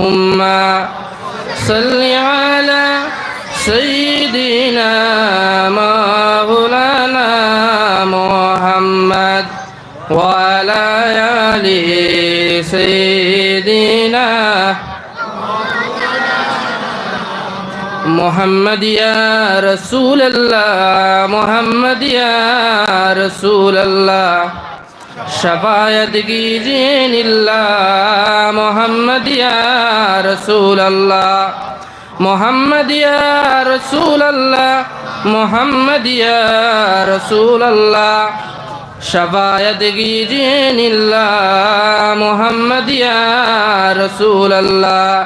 اللهم صل على سيدنا مولانا محمد وعلى آل سيدنا محمد يا رسول الله محمد يا رسول الله. شفاعت کیجیے اللہ محمد یا رسول اللہ محمد یا رسول اللہ محمد یا رسول اللہ شفاعت کیجیے اللہ محمد یا رسول اللہ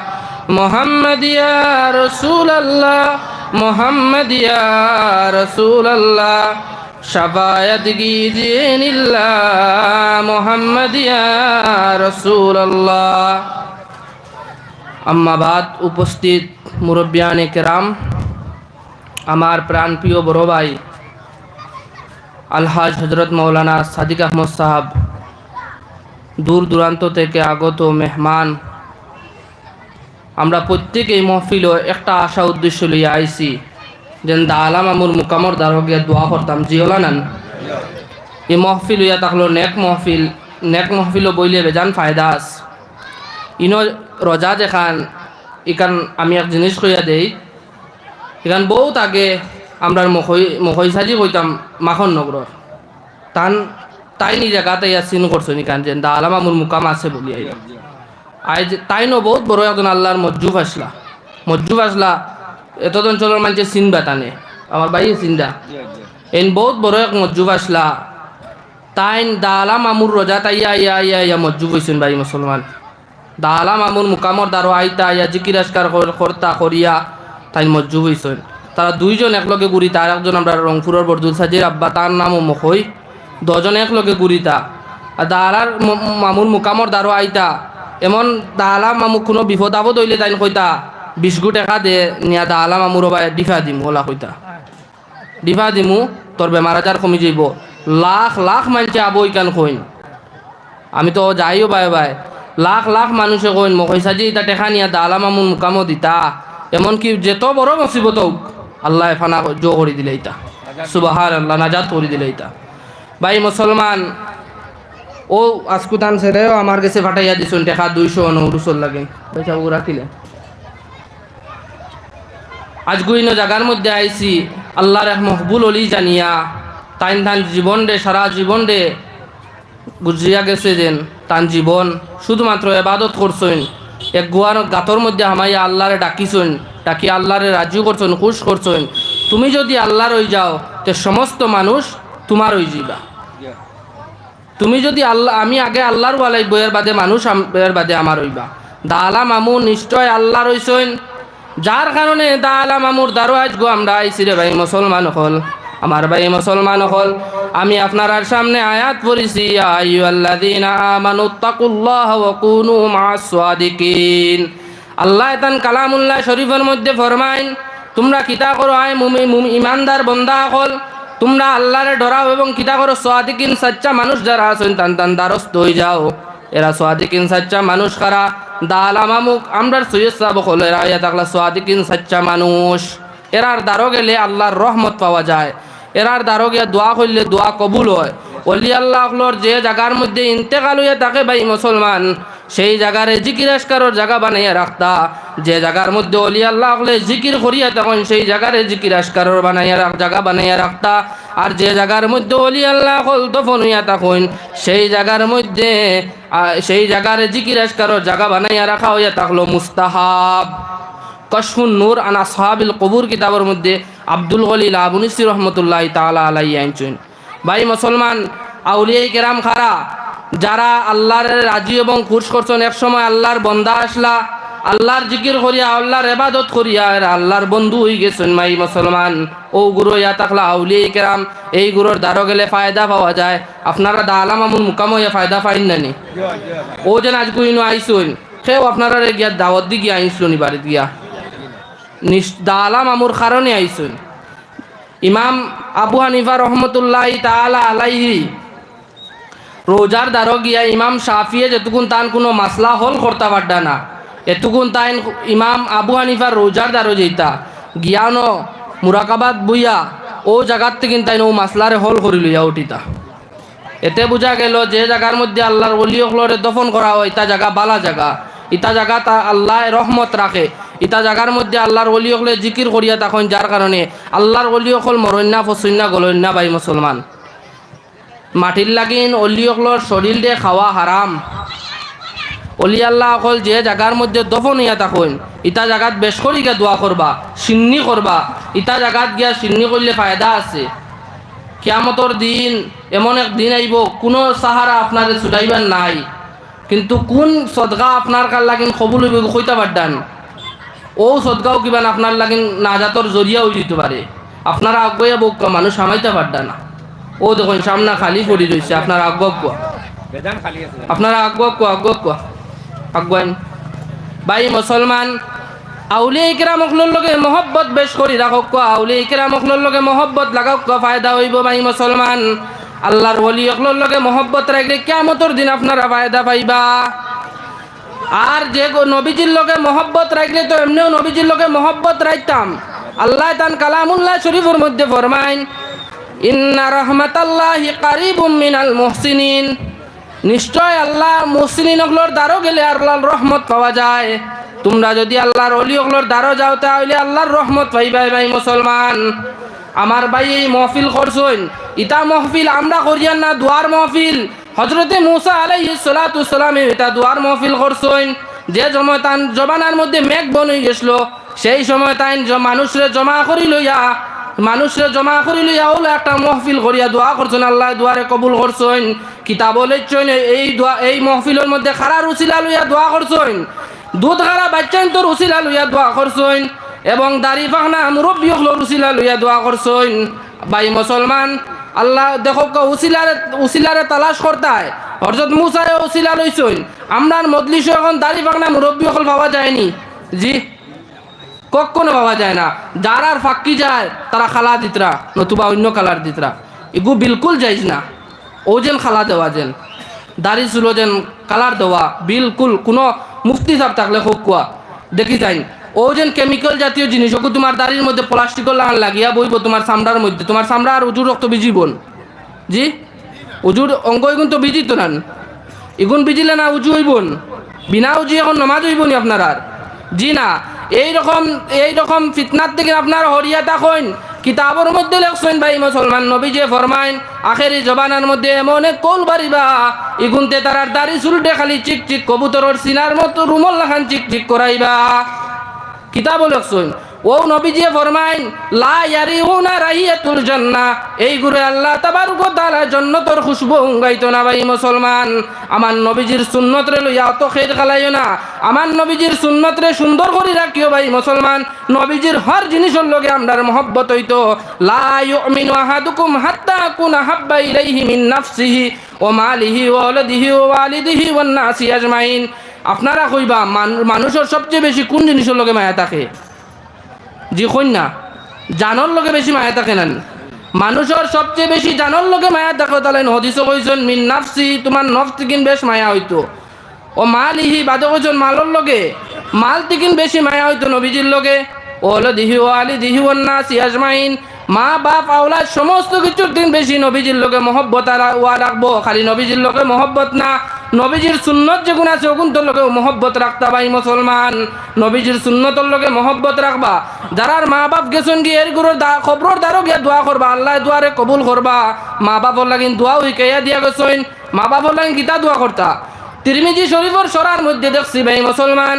محمد یا رسول اللہ محمد یا رسول اللہ شفاعت کیجئے اللہ محمد আম্মাবাদ উপস্থিত মুরব্বিয়ানে কেরাম, আমার প্রাণপ্রিয় বড় ভাই, আলহাজ হজরত মৌলানা সাদিক আহমদ সাহাব, দূর দূরান্ত থেকে আগত মেহমান। আমরা প্রত্যেকেই মহফিল একটা আশা উদ্দেশ্য লইয়া আইছি। যেন দা আলাম আমুর মুকামর দ্বার গিয়া দোয়া করতাম জিওলা নান। এই মহফিল হইয়া থাকল, নেক মহফিল, নেক মহফিলও বইলে বেজান ফায়দা আস। ইনো রজা যেখান, ইখান আমি এক জিনিস কইয়া দেই এখান বহুত আগে আমরা মখই মখই সাজি কইতাম মাখন নগর তান, তাই নি জায়গাতে ইয়া চিন করছেন ইখান যে দা আলাম মুকাম আছে বলি আইয়া আজ তাই নো বহুত বড় একজন আল্লাহর মজ্জুব আসলা। মজ্জুব আসলা এত অঞ্চলের মানুষের চিনবা টানে আমার বাড়ি চিন্তা এন বহুত বড় এক মজ্জুব আসলা তাইন দালা মামুর রোজা তাইয়া ইয়া ইয়া ইয়া মজ্জুব হয়েছেন ভাই মুসলমান দালা মামুর মুকামর দারো আইতা ইয়া জিকির আসকার কর্তা করিয়া তাই মজ্জুব হয়েছেন তারা দুইজন একলগে গুড়ি তার একজন আমরা রংপুরের বরদুল সাজির আব্বা তার নামও মখই দজন একলগে গুড়িতা আর দালার মামুর মুকামর দারো আইতা এমন দালা মামু কোনো বিপদ আপদ হইলে তাই কইতা বিশ গু টাকা দে, নিয়া দালা মামুর বাই ডিফা দিম ওলা কইতা। ডিফা দিমু তোর বেমার আজার কমি যাইব। লাখ লাখ মানুষে আবো ইকান কইন। আমি তো যাইও বাই বাই লাখ লাখ মানুষে কইন মকইসা যে ইতা টেকা নিয়া দালা মামুন মুকামো দিতা। এমনকি যেত বড় মুসিবত হোক, আল্লাহ ফানা জো করে দিলে ইতা। সুবাহার আল্লাহ নাজাত করে দিলে ইতা। ভাই মুসলমান ও আজকুতান ছেড়েও আমার কাছে ফাটাইয়া দিছুন টেকা দুইশো অনুরুসল লাগে। পয়সা ও রাখিলে আজ গুইনো জায়গার মধ্যে আইছি। আল্লাহর এক মহবুল অলি জানিয়া, তাইন তান জীবন দে সারা জীবন দে গুজরিয়া গেছে যেন। তান জীবন শুধুমাত্র এবাদত করছেন। এক গুয়ার গাতর মধ্যে হামাইয়া আল্লাহরে ডাকিছেন। ডাকি আল্লাহরে রাজিও করছেন, খুশ করছেন। তুমি যদি আল্লাহর হয়ে যাও, তে সমস্ত মানুষ তোমার হয়ে যাইবা। তুমি যদি আল্লাহ, আমি আগে আল্লাহর ওয়ালাই বইয়ের বাদে মানুষ বইয়ের বাদে আমার হইবা। দালা মামু নিশ্চয় আল্লাহ রইছেন যার কারণে দালা মামুর দ্বারো আজ গো, আমরা আইসি রে ভাই, মুসলমান হল, আমার ভাই মুসলমান হল। আমি আপনার সামনে আয়াত পড়েছি আল্লাহ তান কালামুল্লাহ শরীফের মধ্যে ফরমাইন, তোমরা কিতা করো, আয় মুমি মুমি, ইমানদার বন্দা হল। তোমরা আল্লাহরে ডরাও এবং কিতা করো সোয়াদিকিন সাচ্চা মানুষ যারা আছেন, তান তান দ্বারস্থ হয়ে যাও। এরা সোয়াদিকিন সাচ্চা মানুষ কারা দালা মামুক আমরা সৈয়দ সাহেব হল এরা। ইয়া থাকলা সোয়াদিকিন সাচ্চা মানুষ। এরার দ্বারো গেলে আল্লাহর রহমত পাওয়া যায়। এরার দ্বারো দোয়া করলে দোয়া কবুল হয়। অলি আল্লাহর যে জায়গার মধ্যে ইন্তেকাল হইয়া থাকে ভাই মুসলমান, সেই জায়গারে জিকির আসকারর জায়গা বানাইয়া রাখতা। যে জায়গার মধ্যে অলি আল্লাহ হলে জিকির করিয়া তখন সেই জায়গারে জিকির আসকারর বানাইয়া রাখ জায়গা বানাইয়া রাখতা। আর যে জায়গার মধ্যে অলি আল্লাহ হল দফন হইয়া তখন সেই জায়গার মধ্যে সেই জায়গারে জিকির আসকারর জায়গা বানাইয়া রাখা হইয়া থাকল মুস্তাহাব। কশফুন নূর আনা সাহাবিল কবুর কিতাবের মধ্যে আব্দুল গলিল আবুনিসি রহমতুল্লাহ তালা আলাই আইনচুন ভাই মুসলমান আউলিয়াই কেরাম খারা, যারা আল্লাহর রাজি এবং খুশ করছেন, এক সময় আল্লাহর বন্দা আসলা, আল্লাহর জিকির করিয়া, আল্লাহর এবাদত করিয়া আল্লাহর বন্ধু হয়ে গেছেন মাই মুসলমান। ও গুরু, ইয়া তাকলা আউলিয়াই কেরাম, এই গুরুর দ্বারো গেলে ফায়দা পাওয়া যায়। আপনারা দা আলাম আমুল মুকাম হইয়া ফায়দা পাইন নানি ও যেন আজ কুইনো আইসুন, সেও আপনারা গিয়া দাওয়াত দি গিয়া আইসলো নি বাড়িতে গিয়া। দালা মামুর কারণে আইসুন ইমাম আবু হানিফা রহমতুল্লাহ তালা আলাইহি রোজার দ্বারো গিয়া ইমাম শাফিয়ে যেটুকুন তান কোনো মাসলা হল করতে পারডা না এতুকুন তাইন ইমাম আবু হানিফার রোজার দ্বারো যেইতা জ্ঞান মুরাকাবাদ বইয়া ও জায়গার থেকে তাই ও মাসলারে হল করি লইয়া উঠিতা। এতে বোঝা গেল যে জায়গার মধ্যে আল্লাহর অলিয়কলরে দফন করা হয়, ইতা জায়গা বালা জায়গা ইতা জায়গা তা আল্লাহ রহমত রাখে। ইতা জায়গার মধ্যে আল্লাহর অলিয়কলে জিকির করিয়া তখন যার কারণে আল্লাহর অলিয়কল মরণ্যা ফসন্যা গলন্যা বাই মুসলমান মাটির লাগিন অলিয়কলর শরীর দিয়ে খাওয়া হারাম অলি আল্লাহ অকল যে জায়গার মধ্যে দফন হইয়া থাকুন ইটা জাগাত বেশ করি গিয়া দোয়া করবা সিন্নি করবা ইটা জাগাত গিয়া সিন্নি করলে ফায়দা আছে। কিয়ামতর দিন, এমন এক দিন আইব কোনো সাহারা আপনার ছুটাইবার নাই। কিন্তু কোন সদগা আপনার কার লাগিন কবুল হইব, কইতা পারদান ও সদগাও কিবান আপনার লাগিন নাজাতর জরিয়া হয়ে যেতে পারে আপনারা আগুয়া বউক মানুষ সামাইতে পারদা না। ও দেখুন সামনা খালি পড়ি রয়েছে আপনারা আগুয়া আপনারা আগুয়া আগুয়া আগুয়াইন ভাই মুসলমান আউলিয়া ইকরাম অকলোর লগে মহব্বত বেশ করি রাখক কোয়া আউলিয়া ইকরাম অকলোর লগে মহব্বত লাগাক কোয়া ফায়দা হইব ভাই মুসলমান আল্লাহর ওলি অকলোর লগে মহব্বত রাখলে কিয়ামতর দিন আপনারা ফায়দা পাইবা। আর যে নবীজির লগে মহব্বত রাখলে তো এমনিও নবীজির লগে মহব্বত রাখতাম আল্লাহ তান কালামুল্লাহ শরীফের মধ্যে ফরমাইন, ইন্না রহমাতাল্লাহি কারিবুম মিনাল মুহসিনিন। নিশ্চয় আল্লাহ মুহসিনিন অগলোর দ্বারও গেলে আল্লাহর রহমত পাওয়া যায়। তোমরা যদি আল্লাহর অলি অগলোর দ্বারও যাও, তাহলে আল্লাহর রহমত পাইবাই ভাই মুসলমান। আমার ভাই এই মহফিল করছইন ইতা মহফিল আমরা করিয়ান না দুয়ার মহফিল। হজরতে মুসা সালাতু সালামে এটা দুয়ার মহফিল করছইন যে সময় তান জবানার মধ্যে মেঘ বন গেছিল, সেই সময় তাই মানুষরে জমা করি লইয়া, মানুষরে জমা করি লইয়া হলো একটা মহফিল করিয়া দোয়া করছেন। আল্লাহ দুয়ারে কবুল করছেন কিতাব লেখছেন, এই দোয়া, এই মহফিলের মধ্যে খারার উচিলা লইয়া দোয়া করছেন। দুধ খারা বাচ্চান তোর উচিলা লইয়া দোয়া করছেন, এবং দাড়ি পাখনা মুরব্বী হলোর উচিলা লইয়া দোয়া করছেন। ভাই মুসলমান আল্লাহ দেখো ক উচিলারে উচিলারে তালাশ করতায়। হরজত মুসায় উচিলা লইছইন আমরার মদলিশ এখন দাড়ি পাখনা মুরব্বী হল পাওয়া যায়নি। জি, কখনো পাওয়া যায় না। যার ফাঁকি যায়, তারা খালা দিতরা, নতুবা অন্য কালার দিতরা। এগু বিলকুল যাইজ না। ও যেন খালা দেওয়া যেন। দাড়ি চুলো যেন কালার দেওয়া, বিলকুল কোনো মুফতি সাপ থাকলে হোক কোয়া। দেখি যাই ও যেন কেমিক্যাল জাতীয় জিনিস, ওকে তোমার দাড়ির মধ্যে প্লাস্টিকের লাগান লাগিয়া বইব তোমার চামড়ার মধ্যে। তোমার চামড়া আর উজুর রক্ত বিজিবন জি? উজুর অঙ্গ এগুন তো বিজিত না। এগুন বিজিলে না উজু হইবন? বিনা উজু এখন নমাজ হইবনি আপনার আর? জি না, এই রকম এই রকম ফিতনার থেকে আপনার হরিয়া থাকুন কিতাবর মধ্যে লেখছেন ভাই মুসলমান নবী যে ফরমাইন, আখেরি জবানার মধ্যে এমন এক কল বাড়িবা। ইগুনতে তারার দাড়ি চুলটে খালি চিক চিক কবুতরর সিনার মতো রুমল লাখান চিক চিক করাইবা। কিতাব লেখছেন। ও নবীজি ফরমাইন, লা ইয়ারিউনা রাহিয়াতুল জান্নাহ এই গুরে আল্লাহ তাবারক তাআলা জান্নাতের খুশবু গাইতো না ভাই মুসলমান। আমার নবীজির সুন্নত রে লইয়া অত খেদ খালাইও না। আমার নবীজির সুন্নত রে সুন্দর করে রাখিও ভাই মুসলমান। নবীজির হর জিনিসের লগে আমরার মহব্বত হইতো। লা ইউমিনু আহাদুকুম হাত্তা কুনা হাব্বা ইলাইহি মিন নাফসিহি ওয়া মালিহি ওয়া ওয়ালাদিহি ওয়া ওয়ালিদিহি ওয়ান নাসি আজমাইন। আপনারা কইবা, মান- মানুষের সবচেয়ে বেশি কোন জিনিসের লগে মায়া থাকে? জি কন্যা জানর লগে বেশি মায়া থাকে না মানুষের সবচেয়ে বেশি জানর লগে মায়া থাকে তাহলে হদিস কইছেন, মিন নাফসি, তোমার নফস তিকিন বেশ মায়া হইতো। ও মাল ইহি বাদে কইছেন, মালর লগে? মাল তিকিন বেশি মায়া হইতো নবীজির লগে। ওল দিহি ও আলি, দিহি না সিয়াজমাইন মা, বাপ, আওলাদ, সমস্ত কিছুর দিন বেশি নবীজির লগে মহব্বত ওয়া রাখব। খালি নবীজির লগে মহব্বত না। নবীজির সুন্নত যেগুন আছে ওগুন তোর লগে মহব্বত রাখতা ভাই মুসলমান। নবীজির সুন্নতর লোকে মহব্বত রাখবা। যারার মা বাপ গেছেন গিয়ে এর গুরুর দা খবরের দ্বারও গিয়া দোয়া করবা আল্লাহ দুয়ারে কবুল করবা। মা বাপর লাগিন দোয়া উইকাইয়া দিয়া গেছেন মা বাপর লাগিন গীতা দোয়া করতা। তিরমিজি শরীফর সরার মধ্যে দেখছি ভাই মুসলমান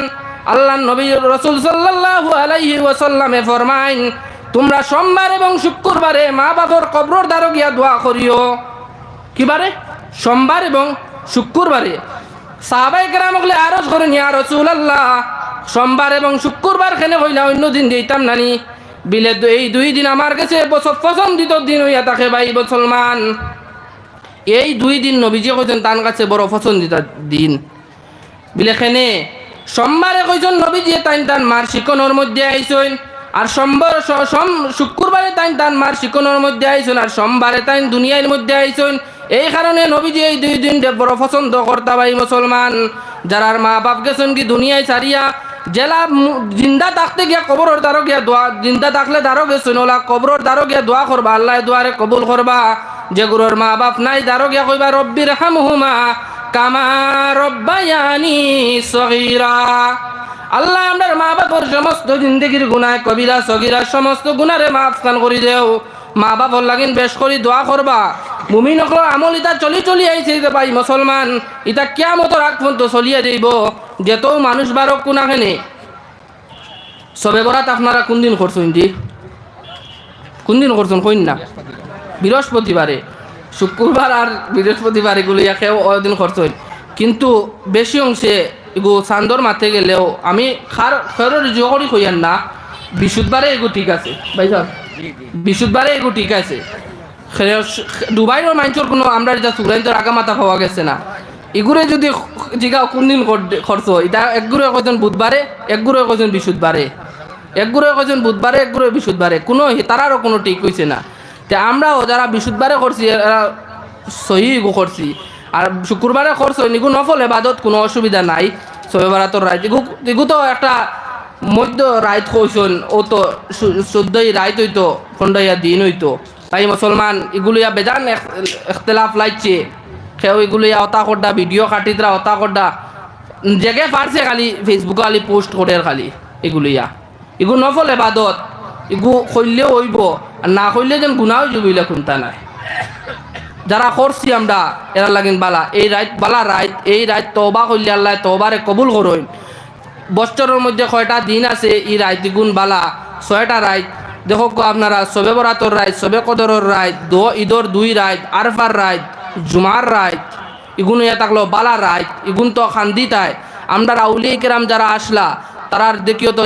আল্লাহ নবী রসুল সাল্লাল্লাহু আলাইহি ওয়াসাল্লামে ফরমাইন, তোমরা সোমবার এবং শুক্রবারে মা বাপর কবরের দ্বারও গিয়া দোয়া করিও। কিবারে সোমবার এবং শুক্রবারে। সাহাবাই কেরাম হলে আরও করেন, ইয়া রসুল আল্লাহ সোমবার এবং শুক্রবার খেলে হইলা অন্য দিন দিতাম নানি। বিলে এই দুই দিন আমার কাছে বছর পছন্দিত দিন হইয়া থাকে ভাই মুসলমান। এই দুই দিন নবীজি কইছেন, তার কাছে বড় পছন্দিত দিন। বিলে খেনে, সোমবারে কইছেন, নবীজি তাইন তান মার শিকনের মধ্যে আইসইন আর সোমবার, সোম শুক্রবারে তাইন তান মার শিকনের মধ্যে আইসইন আর সোমবারে তাইন দুনিয়ার মধ্যে আইসইন এই কারণে নবীজি এই দুই দিন বড় পছন্দ করতা ভাই মুসলমান, যারার মা বাপ গেছেন কি দুনিয়ায় ছাড়িয়া, জেলা জিন্দা থাকতে গিয়া কবরের দ্বারো গিয়া দোয়া, জিন্দা থাকলে দ্বারো গেছেন, ওলা কবরের দ্বারো গিয়া দোয়া করবা আল্লাহ দোয়ারে কবুল করবা। যে গুরুর মা বাপ নাই দ্বারো গিয়া কইবা রব্বির হামহুমা কামা রব্বায়ানি সগীরা। আল্লাহ আমার মা বাপর সমস্ত জিন্দগির গুনায়, কবিরা, সগিরা, সমস্ত গুনারে মাফ খান করি দেও। মা বাপর লাগিন বেশ করি দোয়া করবা। মুমিন অকল আমল ইতা চলি চলি আইছে ভাই মুসলমান। ইতা কিয়া মতো রাখ পর্যন্ত চলিয়ে দিব যেত মানুষ বারক কোনাখানে সবে বরাত আপনারা কোন দিন করছেন জি? কোনদিন করছেন কইন না? বৃহস্পতিবারে। শুক্রবার আর বৃহস্পতিবার এগুলো ইয়াকেও দিন করছেন। কিন্তু বেশি অংশে এগু চান্দর মাঠে গেলেও আমি খার খারের রিজু করি কইয়ান না। বিশুদ্ধবারে এগু ঠিক আছে। ভাই বিশুদ্ধবারে এগু ঠিক আছে দুবাইয়ের মানুষের কোনো আমরা যেটা সুরাইন্তর আগা মাথা পাওয়া গেছে না। এগুলো যদি জিগা কোনদিন খরচ এটা একগুলো কজন বুধবারে একগুলো কজন বিশুদ্ধবারে একগুলো কজন বুধবারে একগুলো বিশুদ্ধবারে কোনো তারারও কোনো ঠিক হয়েছে না। তে আমরাও যারা বিশুদ্ধবারে করছি এরা সহি গো করছি আর শুক্রবারে করছ নিগু নফল এবাদত কোনো অসুবিধা নাই। সবে বারাতর রাইত এগু এগু তো একটা মধ্য রাইত কইসন ও তো চোদ্দই রাইত হইতো, খন্ডইয়া দিন হইতো। তাই মুসলমান এগুলিয়া বেজান এখ- এখতলাফ লাইছে। সেও এগুলিয়া অতা করডা, ভিডিও কাটিতরা অতা করডা। জেগে পারছে খালি ফেসবুকে খালি পোস্ট করে খালি এগুলিয়া। এগু নফল এবাদত এগু কইলেও হইব, আর না কইলে যেন গুণাও জুবিলে কোনটা নাই। যারা করছি আমরা, এরা লাগিন বালা। এই রাইত বালা রাইত, এই রাইত তবা করলে আল্লাহ তবারে কবুল করইন বছরের মধ্যে কয়টা দিন আছে? ই রাইত গুণ বালা। ছয়টা রাইত। দেখো আপনারা সবে বরাতর রাইত সবে কদরের রাইত, দো ঈদর দুই রাইত, আরফার রাইত, জুমার রাইত, ইগুন ইয়া থাকল বালা রাইত, ইগুন তো খান্দি তাই আমরা রাউলি কেরাম যারা আসলা তারার দেখিও তো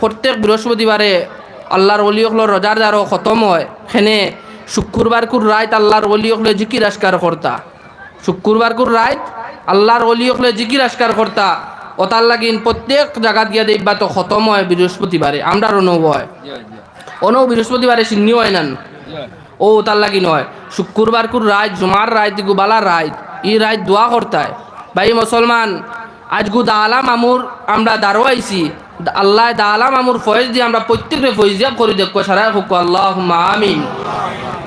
প্রত্যেক বৃহস্পতিবারে আল্লাহর অলি হলো রোজার দ্বারও খতম হয়। সেনে শুক্রবার কুর রাইত আল্লাহর অলি হলে জিকির আসকার কর্তা। শুক্রবার কুর রাইত আল্লাহর অলি হলে জিকির আসকার কর্তা। ওতার লাগিন প্রত্যেক জায়গাত গিয়া দেখবা তো খতম হয় বৃহস্পতিবারে আমরা অনুভব হয়। অনও বৃহস্পতিবারে চিন্নি হয় নান। ও তার লাগি নয়। শুক্রবার কুর রাত জুমার রাত গুবালা রাত ই রাত দোয়া করতায়। ভাই মুসলমান, আজ গু দালা মামুর আমরা দারো আইছি। আল্লাহ দালা মামুর ফয়েজ দিয়ে আমরা প্রত্যেকরে ফয়েজিয়াব করে দেখো, সারা হুক আল্লাহ আমিন।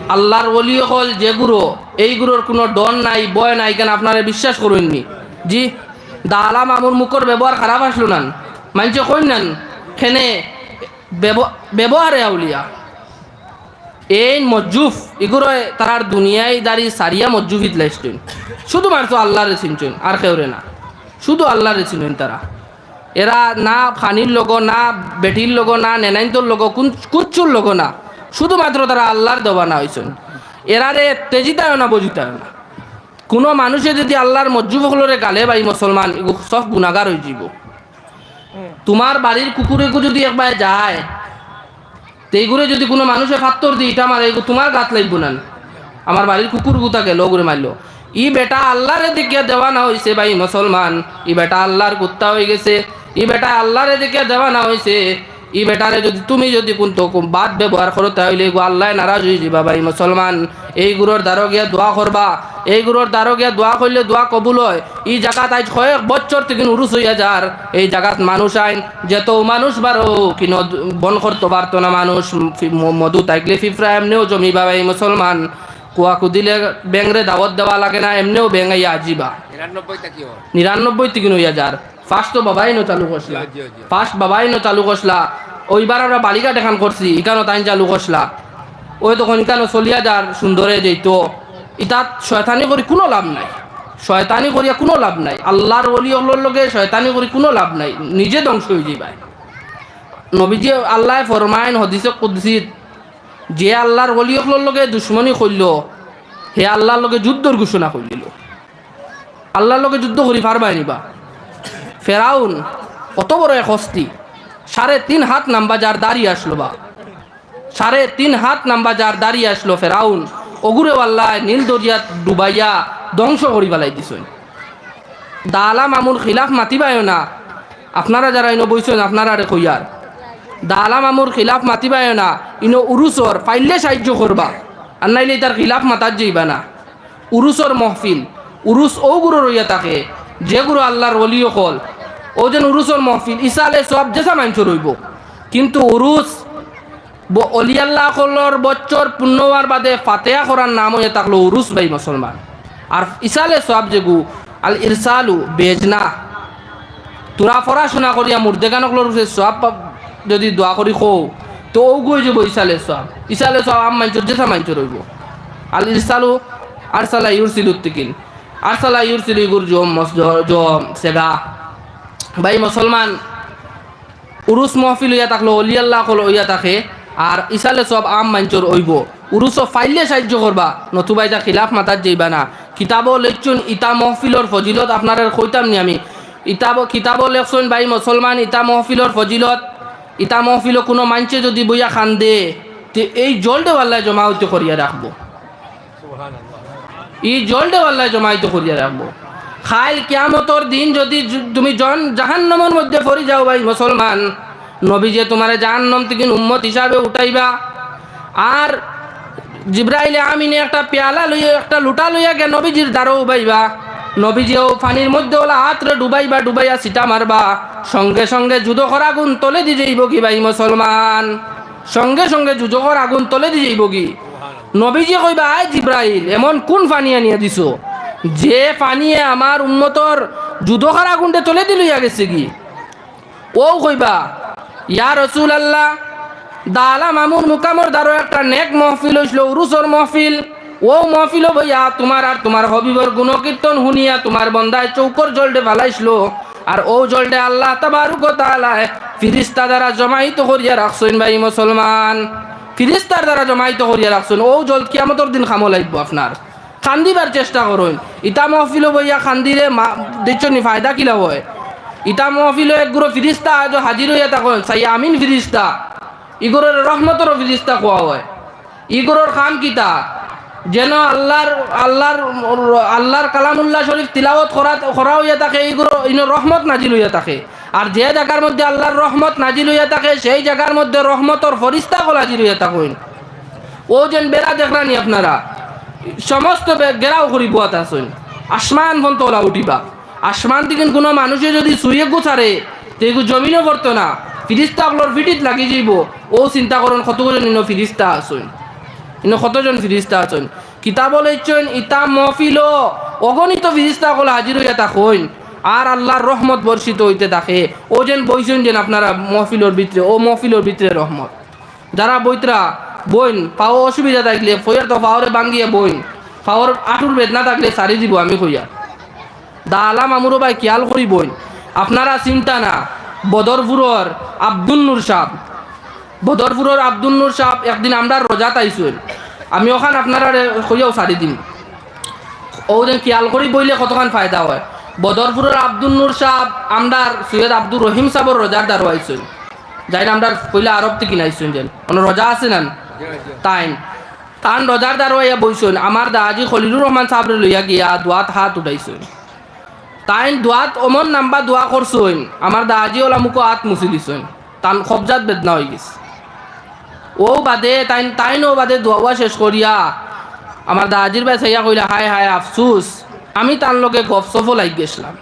আল্লাহর ওলি হল যে গুরু, এই গুরুর কোনো ডন নাই, বয় নাই কেন আপনারা বিশ্বাস করুননি? জি দালা মামুর মুখর ব্যবহার খারাপ আসলো নান। মানছে কই নান খেনে ব্যব- ব্যবহারে আউলিয়া? এই মজ্জুফ এগুলো তারার দুনিয়ায় দাঁড়ি সারিয়া মজ্জুফিত লাইছেন শুধুমাত্র আল্লাহরে চিনছেন আর কেউরে না। শুধু আল্লাহরে চিনেন তারা এরা না খানির লোক না বেটির লোক না নেনাইন্তর লোক কোন কুচ্ছুর লোক না। শুধুমাত্র তারা আল্লাহর দেওয়ানা হয়েছেন এরারে তেজিতায় না বজিতায় না কোনো মানুষে যদি আল্লাহর মজ্জুফ হলরে গালে ভাই মুসলমান সব গুণাগার হয়ে যাব তোমার বাড়ির কুকুরেকে যদি একবার যায় এইগুলো যদি কোনো মানুষে ফাত্তর দিই, এটা আমার তোমার গাত লাগবো না। আমার বাড়ির কুকুর গুতা গেল ওগুলো মারলো ই বেটা আল্লাহরে দেখিয়া দেওয়া না হয়েছে ভাই মুসলমান, ই বেটা আল্লাহর কুত্তা হয়ে গেছে, ই বেটা আল্লাহরে দেখিয়া দেওয়া না হয়েছে ই বেটারে যদি তুমি যদি কোন তো বাদ ব্যবহার করো তাহলে এগু আল্লাহ নারাজ হয়ে যাবা ভাই মুসলমান। এই গুরুর দ্বারো গিয়া দোয়া করবা। এই গুরুর দ্বারো গিয়া দোয়া করলে দোয়া কবুল হয়। এই জায়গাত আজ কয়েক বছর থেকে উরুস হইয়া যার। এই জায়গাত মানুষ আইন যেত মানুষ বারো কিনো বন করতে পারতো না মানুষ। মধু তাইকলে ফিফরা এমনিও জমিবা ভাই মুসলমান। কুয়াকু দিলে ব্যাংরে দাওয়াত দেওয়া লাগে না এমনিও ব্যাঙ্গাইয়া আজিবা। নিরানব্বইটা কি হয়? নিরানব্বই থেকে হইয়া যার। ফার্স্ট তো বাবাই নো চালু করছিলা। ফার্স্ট বাবাই নো চালু করছিলা ওইবার আমরা বালিকা দেখান করছি ইকানো তাই চালু করছিলা ওই তখন ইকানো চলিয়া যার সুন্দরে যেত ইতাত শয়তানি করি কোনো লাভ নাই। শয়তানি করিয়া কোনো লাভ নাই। আল্লাহর অলি অল্লোর লগে শয়তানি করি কোনো লাভ নাই। নিজে ধ্বংস হয়ে যাবাই নবীজি আল্লাহ ফরমাইন হদিসে কুদ্সিত যে আল্লাহর অলি অল্লোর লগে দুশ্মনী করল হে আল্লাহর লগে যুদ্ধর ঘোষণা করলিল আল্লাহর লগে যুদ্ধ করি পারবাই নিবা। ফেরাউন, কত বড় এক হস্তি। সাড়ে তিন হাত নাম্বা যার দাঁড়িয়ে আসলো বা। সাড়ে তিন হাত নাম্বা যার দাঁড়িয়ে আসলো ফেরাউন অগুরে আল্লাহ নীল দরিয়াত ডুবাইয়া ধ্বংস করি পেলাই দিছেন। দালা মামুর খিলাফ মাতিবায়ও না। আপনারা যারা ইনো বইছেন, আপনারা আরে কইয়ার। দালা মামুর খিলাফ মাতিবায়ও না। ইনো উরুসর পাইলে সাহায্য করবা। আর নাইলে তার খিলাফ মাতার যাইবা না। উরুসর মহফিল উরুস ও গুরু রইয়া থাকে। যেগুলো আল্লাহর অলিও কল ও যেন উরুসর মহফিল ইসালে সব যেসা মাংস রইব কিন্তু উরুস ব- অলি আল্লাহ কলর বচ্চর পূর্ণবার বাদে ফাতেহা করার নাম হয়ে থাকল উরুস ভাই মুসলমান। আর ইসালে সব যেগু আল ইরসালু বেজনা। তোরা পড়াশোনা করিয়া মুর্দেগানক লড়ছে সব যদি দোয়া করি খো তো ও গই যাব ইসালে সব ইসালে সব আম মাঞ্চর যেসা মাঞ্চ রইব আল ইরসালু আরসালা ইউরসিলু তিকিন আরসালা ইউরসিলু ইগুর মস জম, সেগা। ভাই মুসলমান উরুস মহফিল হইয়া থাকল অলি আল্লাহ কল হইয়া থাকে আর ইসালে সব আম মাঞ্চর ওইব উরুস ফাইলে সাহায্য করবা নতুবা এটা খিলাফ মাতার যাইবা না। কিতাবও লেখছুন ইতা মহফিলর ফজিলত আপনার কইতাম নি আমি। ইতাব কিতাবও লেখছুন ভাই মুসলমান ইতা মহফিলর ফজিলত ইতা মহফিল কোনো মাঞ্চে যদি বইয়া খান দে তে এই জলটা আল্লাহ জমা হইতে করিয়া রাখব। এই জলটা আল্লাহ জমাইতে করিয়া রাখব। খাইল কিয়ামতর দিন যদি তুমি জন জাহান্নমের মধ্যে পড়ি যাও ভাই মুসলমান, নবী যে তোমার জাহান্নম থেকে উম্মত হিসাবে উঠাইবা। আর জিব্রাইলে আমিনে একটা পেয়ালা লইয়া, একটা লুটা লইয়া গে নবীজির দ্বারও উবাইবা নবীজিও পানির মধ্যে ওলা হাতরে ডুবাইবা, ডুবাইয়া সিটা মারবা। সঙ্গে সঙ্গে যুদ্ধ করা আগুন তলে দি যাইব কি ভাই মুসলমান? সঙ্গে সঙ্গে যুদ্ধ করা আগুন তলে দি যাইব কি? নবীজি কইবা, আয় জিব্রাইল, এমন কোন পানি আনিয়া দিছো? যে পানিয়ে আমার উন্মতর যুদ্ধ করা আগুনটা তলে দি লইয়া গেছে কি? ও কইবা, ইয়া রসুল আল্লাহ দালা মামুর মুকামর দ্বারো একটা নেক মহফিল হইছিল উরুসর মহফিল। ও মহফিল বইয়া তোমার আর তোমার হবিবর গুণকীর্তন শুনিয়া তোমার বন্দায় চৌকর জলডে ফালাইছিল আর ও জলডে আল্লাহ তাবারুক তাআলায় ফিরিস্তা দ্বারা জমাইত করিয়া রাখছেন ভাই মুসলমান ফিরিস্তার দ্বারা জমাইত করিয়া রাখছেন ও জল কিয়ামতর দিন খামো লাগবো আপনার খান্দিবার চেষ্টা করুন। ইতা মহফিল বইয়া খান্দিরে মা দিচ্ছনি ফায়দা কিলা হয়? ইটা মহফিল একগুলো ফিরিস্তা আজ হাজির হইয়া তখন সাই আমিন ফিরিস্তা। ইগোরের রহমতর ফিরিস্তা কোয়া হয়। ইগোরের খাম কিতা? যেন আল্লাহর আল্লাহর আল্লাহর কালামুল্লাহ শরীফ তিলাওয়াত করা করা হইয়া থাকে ইগুলো ইনো রহমত নাজিল হইয়া থাকে। আর যে জায়গার মধ্যে আল্লাহর রহমত নাজিল হইয়া থাকে, সেই জায়গার মধ্যে রহমতর ফরিস্তা হাজির হইয়া থাকুন। ও যেন বেড়া দেখরানি আপনারা। সমস্ত গেরাও করি বুয়াত আসুন আসমান ফোন তোলা উঠিবা। আসমান থেকে কোনো মানুষে যদি শুয়ে গুছারে তেগু জমিনও করতো না। ফিরিস্তা আপনার ফিটিত লাগি যাইব। ও চিন্তা করুন, কতজন ইনো ফিরিস্তা আসুন ইনো কতজন ফিরিস্তা আছেন কিতাব লেখছেন, ইতা মহফিল, অগণিত ফিরিস্তা কল হাজির হইয়া থাকুন আর আল্লাহর রহমত বর্ষিত হইতে থাকে। ও যেন বইছেন যেন আপনারা মহফিলর ভিতরে, ও মহফিলর ভিতরে রহমত। যারা বইতরা বইন, পাও অসুবিধা থাকলে, ফইয়ার তো পাওয়ারে বাঙ্গিয়ে বইন। পাওয়ার আঁটুর বেদনা থাকলে সারি দিব আমি কইয়া দা আলাম আমুরো ভাই, খেয়াল করি বইন। আপনারা চিন্তা না, বদরপুরর আব্দুল নূর সাহ বদরপুরের আব্দুল নূর সাহ একদিন আমরা রোজাত আইসুন আমি ওখান আপনারা কইয়াও সারি দিন ও যেন খেয়াল করি বইলে কতখান ফায়দা হয়। বদরপুরের আব্দুল নূর সাহ আমরার সৈয়দ আব্দুর রহিম সাহর রোজার দ্বারও আইসুন যাই আমরা পইলে আরব থেকে আইসুন যেন। কোনো রোজা আছে না তাইন তান রোজার আইয়া বইসুন আমার দাজি খলিলুর রহমান সাহেবরে লইয়া গিয়া দোয়াত হাত উঠাইছুন তাইন দোয়াত অমন নাম্বা দোয়া করছুন আমার দাজি ওলা মুখো হাত মুছি দিছুন তান খবজাত বেদনা হয়ে গেছে। ও বাদে, তাইন ও বাদে দোয়া শেষ করিয়া আমার দাজির ভাই সাইয়া কইলা হায় হায় আফসুস আমি তার লগে গপসফও লাগ গেছিলাম।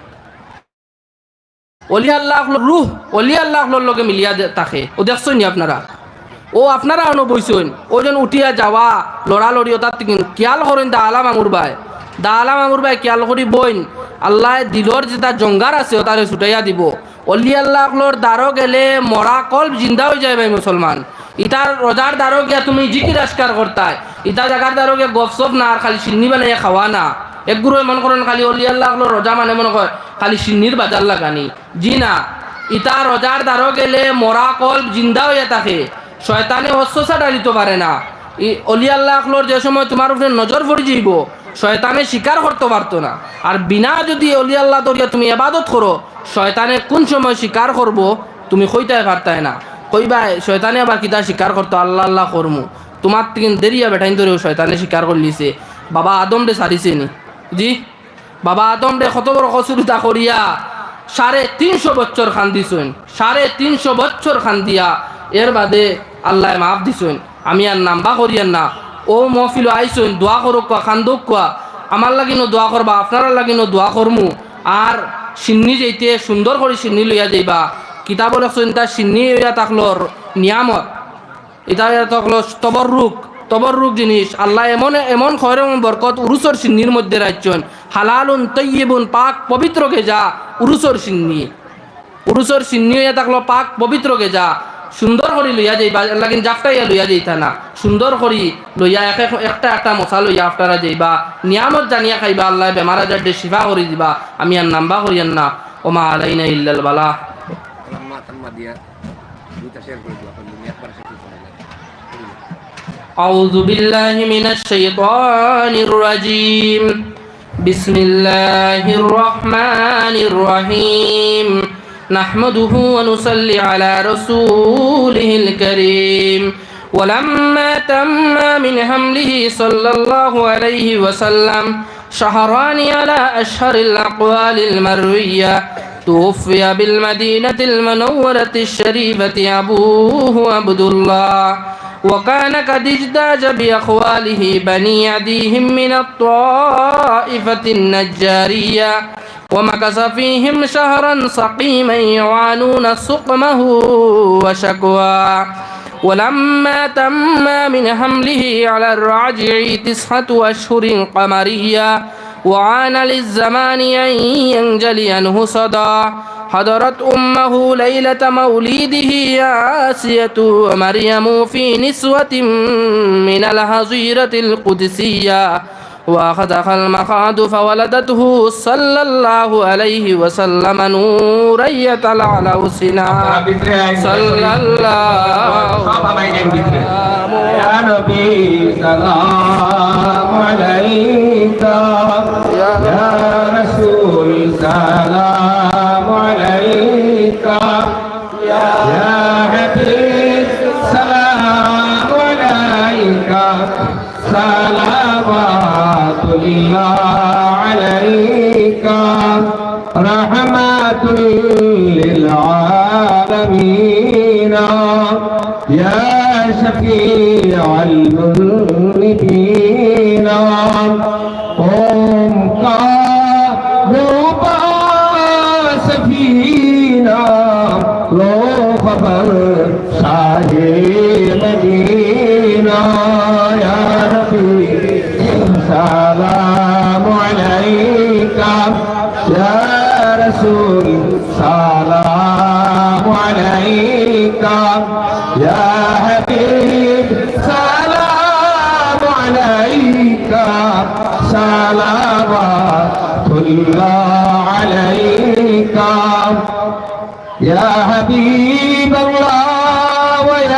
অলি আল্লাহ রুহ অলি আল্লাহ লগে মিলিয়া থাকে ও দেখছেন নি আপনারা? ও আপনারা অন বইছেন ও যেন উঠিয়া যাওয়া, লড়ালড়ি ও তার থেকে খেয়াল করেন দা আলাম আমুর ভাই দা আলাম আমুর ভাই খেয়াল করি বইন। আল্লাহ দিলর যেটা জঙ্গার আছে ও তারে ছুটাইয়া দিব। অলি আল্লাহর দ্বারো গেলে মরা কল্প জিন্দা হয়ে যায় ভাই মুসলমান ইতার রোজার দ্বারো গিয়া তুমি জিকির আস্কার করতায় ইতা জাগার দ্বারো গিয়া গপসপ না আর খালি সিন্নি বানাইয়া খাওয়া না। একগুলো মনে করেন খালি অলি আল্লাহ রোজা মানে মনে কর খালি সিন্নির বাজার লাগানি জি না ইতা রোজার দ্বারো গেলে মরা কল্প জিন্দা হইয়া থাকে শয়তানে অস্বসা ডালিতে পারে না। অলি আল্লাহর যে সময় তোমার উপরে নজর পড়ে যাইব, শয়তানে স্বীকার করতে পারতো না। আর বিনা যদি অলি আল্লাহ দরিয়া তুমি এবাদত করো, শয়তানে কোন সময় স্বীকার করব, তুমি কইতে পারতাই না। কইবা, শয়তানে আবার কিতা স্বীকার করতো? আল্লাহ আল্লাহ করমু। তোমার থেকে দেরিয়া বেটাইন ধরেও শয়তানে স্বীকার করলিছে। বাবা আদম রে সারিছে নি। জি? বাবা আদম রে কত বড় কসুরিতা করিয়া সাড়ে তিনশো বছর খান দিছেন। সাড়ে তিনশো বছর খান দিয়া এর বাদে আল্লাহ মাফ দিছেন। আমি আর নাম্বা করিয়ান না। ও মহফিল আইসুন দোয়া করুক কোয়া, খান দুক কোয়া। আমার লাগিনো দোয়া করবা, আপনারা লাগিনো দোয়া করমু। আর সিন্নি যেইতে, সুন্দর করে সিন্নি লইয়া যাইবা। কিতাবর চিন্তা সিন্নি হইয়া থাকলোর নিয়ামত। এটা থাকল তবর রূপ তবর রূপ জিনিস। আল্লাহ এমন এমন খয়র বরকত, উরুসর সিন্নির মধ্যে রাখছেন হালালুন তৈবুন পাক পবিত্রকে যা উরুসর সিন্নি উরুসর সিন্নি হইয়া থাকলো পাক পবিত্রকে যা সুন্দর করে লইয়া যাইবা লাগিন জাফটাইয়া লইয়া যাইতা না সুন্দর করি লইয়া এক এক- একটা একটা মশা লইয়া আপনারা যাইবা নিয়ামত জানিয়া খাইবা আল্লাহ বেমার আজার দিয়ে শিফা করে দিবা আমি আর নাম্বা করিয়ান না ওমা আলাইনা ইল্লাল বালা lama tanpa dia duta share করে দিও আপনি একবার সাথে করে أعوذ بالله من الشيطان الرجيم بسم الله الرحمن الرحيم نحمده ونصلي على رسوله الكريم ولما تم من حمله صلى الله عليه وسلم شهران على أشهر الأقوال المروية توفي بالمدينة المنورة الشريفة أبوه عبد الله وكان قد اجتاج بأخواله بني عديهم من الطائفة النجارية ومكث فيهم شهرا سقيما يعانون سقمه وشكوى. ولما تم من حمله على الرجع تسعة أشهر قمرية وعان للزمان أن ينجلي عنه صدى. حضرت أمه ليلة مولده آسية ومريم في نسوة من الهزيرة القدسية. وأخذها المخاض فولدته صلى الله عليه وسلم نورا يطلع له سنا صلى الله يا نبي سلام عليك. يا رسول سلام. الله عليك. رحمة للعالمين. يا شفيع المذنبين. الله عليك يا حبيب